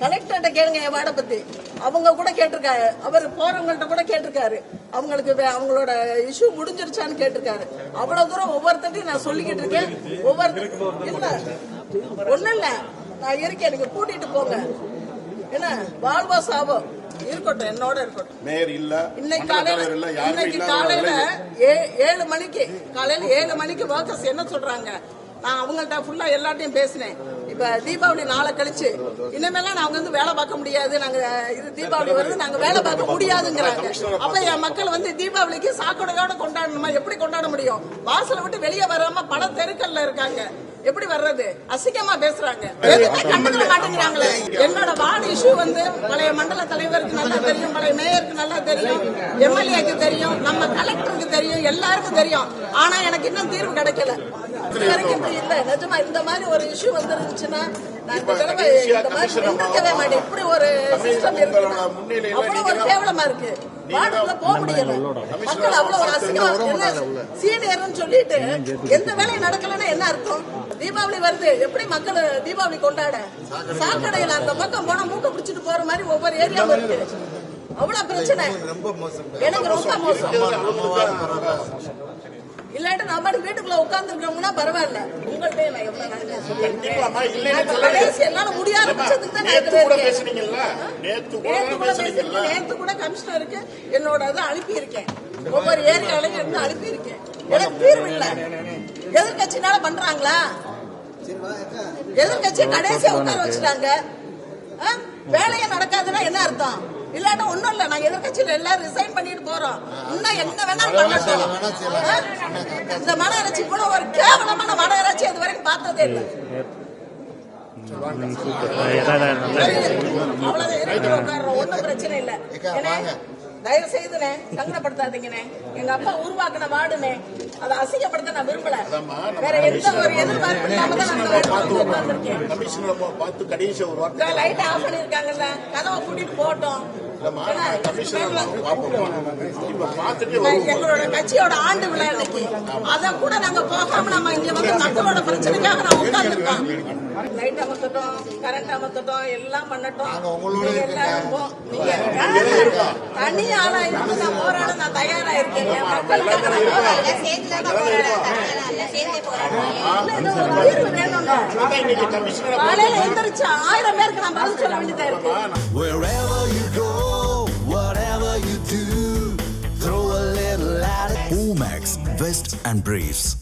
கலெக்டர்கிட்ட கேளுங்க என் வார்டை பத்தி. அவங்க கூட கேட்டிருக்காரு. அவர் போறவங்கள்ட்ட கூட கேட்டிருக்காரு. அவங்களுக்கு வே- அவங்களோட இஷ்யூ முடிஞ்சிருச்சான்னு கேட்டிருக்காரு. அவ்வளவு தூரம் ஒவ்வொருத்தையும் நான் சொல்லிக்கிட்டு இருக்கேன். ஒவ்வொரு இல்ல ஒண்ணும் இல்ல. நான் இருக்கேன். நீங்க கூட்டிட்டு போங்க. என்ன? வாழ்வா சாவோ இருக்கட்டும் என்னோட இருக்கட்டும். மேயர் இல்ல இன்னைக்கு காலையில இன்னைக்கு காலையில ஏழு மணிக்கு காலையில ஏழு மணிக்கு ஒர்க்கர்ஸ் என்ன சொல்றாங்க? நான் அவங்கள்ட்ட ஃபுல்லா எல்லாத்தையும் பேசினேன். இப்ப தீபாவளி நாளை கழிச்சு இனிமேலாம் நாங்க வந்து வேலை பார்க்க முடியாது. நாங்க இது தீபாவளி வருது நாங்க வேலை பார்க்க முடியாதுங்கிறாங்க. அப்ப என் மக்கள் வந்து தீபாவளிக்கு சாக்கடையோட கொண்டாடணுமா? எப்படி கொண்டாட முடியும்? வாசலை விட்டு வெளியே வராம பல தெருக்கள்ல இருக்காங்க. எப்படி வர்றது? அசிங்கமா பேசுறாங்க. எதுவுமே கண்டுக்கிற மாட்டேங்கிறாங்களே என்னோட இஷ்யூ வந்து பழைய மண்டல தலைவருக்கு நல்லா தெரியும் பழைய மேயருக்கு நல்லா தெரியும் எம்எல்ஏக்கு தெரியும். நம்ம கலை தெரியும் எல்லாருக்கும் தெரியும். ஆனா எனக்கு இன்னும் தீர்வு கிடைக்கல. வரைக்கும் இல்ல. நிஜமா இந்த மாதிரி ஒரு இஷ்யூ வந்துருந்துச்சுன்னா இப்படி ஒரு சிஸ்டம் இருக்கு அவ்வளவு ஒரு கேவலமா இருக்கு. வார்டுக்குள்ள போக முடியல. மக்கள் அவ்வளவு ஒரு அசிங்கமா என்ன சீனியர்னு சொல்லிட்டு எந்த வேலையும் நடக்கலன்னா என்ன அர்த்தம்? தீபாவளி வருது. எப்படி மக்கள் தீபாவளி கொண்டாட? சாக்கடையில அந்த பக்கம் போனா மூக்க பிடிச்சிட்டு போற மாதிரி ஒவ்வொரு ஏரியாவும் இருக்கு. அவ்வளவு பிரச்சனை. எனக்கு ரொம்ப மோசம். இல்லாட்டி நம்ம வீட்டுக்குள்ள உட்கார்ந்து பரவாயில்ல. உங்கள்ட்ட நான் எவ்வளவு என்னால முடியாத பட்சத்துக்கு தான் இதுல கூட. பேசுனீங்கல்ல? நேத்து கூட கமிஷனருக்கு என்னோட இதை அனுப்பியிருக்கேன். ஒவ்வொரு ஏரியாலையும் இருந்து அனுப்பியிருக்கேன். எனக்கு தீர்வு இல்ல. எதிர்கட்சினால பண்றாங்களா? எதிர்கட்சி கடைசியா உட்கார வச்சுட்டாங்க. ஆ? வேலையே நடக்காதுன்னா என்ன அர்த்தம்? இல்லாட்ட ஒண்ணும் இல்ல. நாங்க எதிர்கட்சியில எல்லாரும் ரிசைன் பண்ணிட்டு போறோம். இன்னும் என்ன வேணாலும்? இந்த மாநகராட்சி இவ்வளவு ஒரு கேவலமான மாநகராட்சி இது வரைக்கும் பார்த்ததே இல்லை. அவ்வளவு ஒண்ணும் பிரச்சனை இல்ல. ஏன்னா, தயவு செய்துனே சங்கடப்படுத்தாதீங்கண்ணே எங்க அப்பா உருவாக்குன வார்டுனே அதை அசிங்கப்படுத்த நான் விரும்பல. வேற எந்த ஒரு எதிர்பார்ப்பு இல்லாம தான் நான் பார்த்து கடைசி ஒரு வார்த்தை லைட் ஆஃப் பண்ணிருக்காங்கல்ல கதவை கூட்டிட்டு போட்டோம் எங்களோட கட்சியோட ஆண்டு விழா இன்னைக்கு. அத கூட நாங்க போகாம நம்ம இங்க வந்து மக்களோட பிரச்சனைக்காக நான் உட்கார்ந்துருக்கோம். லைட் அமர்த்தட்டும் கரண்ட் அமர்த்தட்டும் எல்லாம் பண்ணட்டும். போ- நீங்க தனி ஆளா இருந்து நான் போராட நான் தயாரா இருக்கேன். என் மக்களுக்காக நான் தீர்வு காலையில எந்திரிச்சு ஆயிரம் பேருக்கு நான் பதில் சொல்ல வேண்டியதா இருக்கு. best and briefs.